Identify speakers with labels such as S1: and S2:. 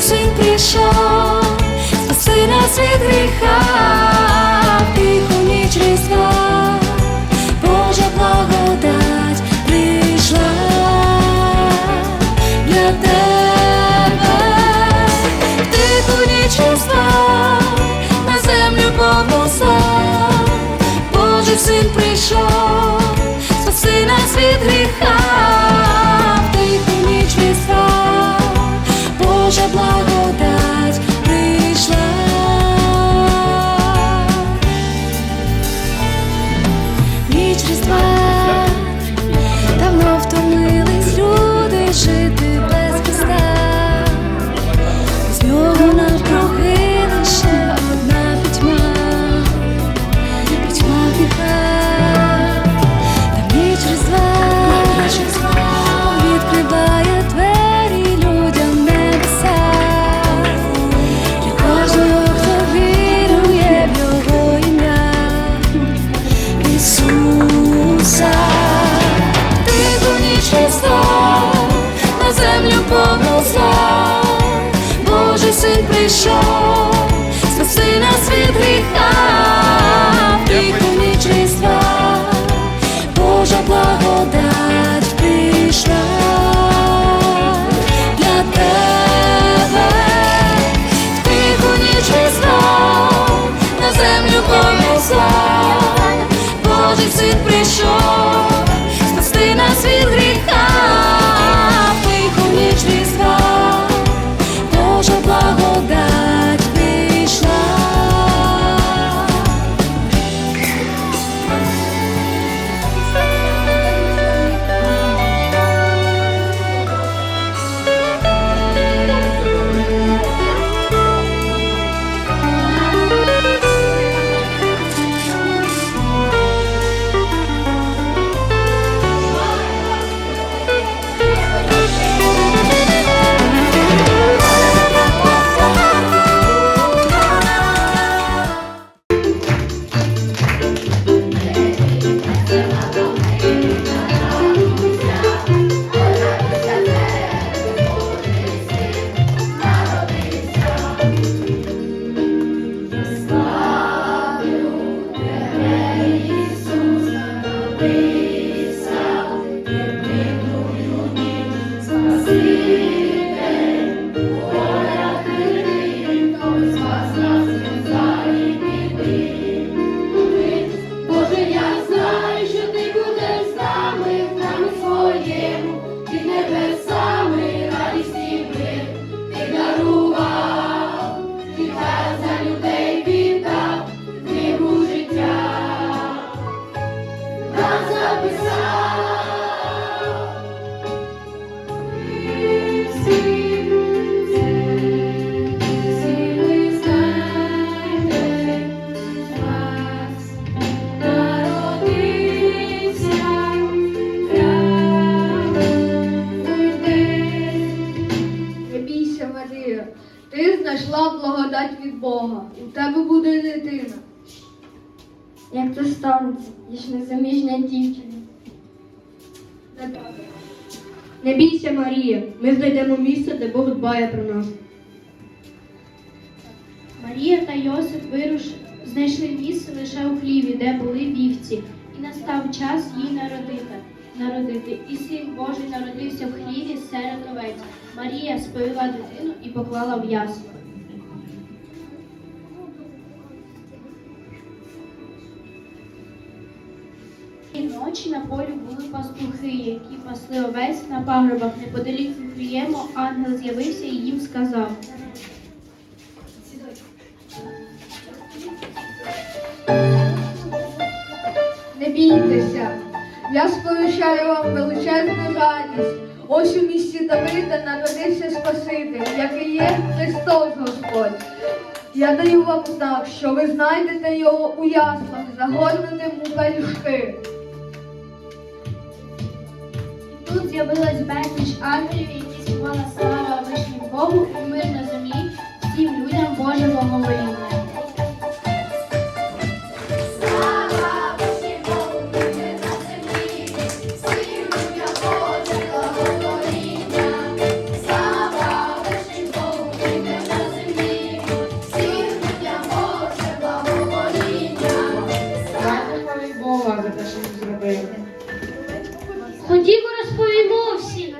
S1: син прийшов, спаси нас від гріха, тиху ніч різдва, Божа благодать прийшла для тебе, тиху ніч різдва, на землю повноса, Божий син прийшов, спаси нас від гріха. Син прийшов, спаси нас від гріха, благодать
S2: від Бога. У тебе буде дитина.
S3: Як це станеться, я ж незаміжня дівчина.
S2: Не бійся, Марія, ми знайдемо місце, де Бог дбає про нас.
S4: Марія та Йосип вируш... знайшли місце лише у хліві, де були вівці, і настав час їй народити. народити. І син Божий народився в хліві серед овець. Марія сповіла дитину і поклала в ясла. І ночі на полі були пастухи, які пасли овець на пагорбах. Неподалік Віфлієму ангел з'явився і їм сказав.
S2: Не бійтеся, я сповіщаю вам величезну радість. Ось у місті Давида народився Спаситель, який є Христос Господь. Я даю вам знак, що ви знайдете його у яслах, загорнутим у пелюшки.
S4: Тут з'явилась безліч ангелів, які співали слава вишнім Богу розповімо всім.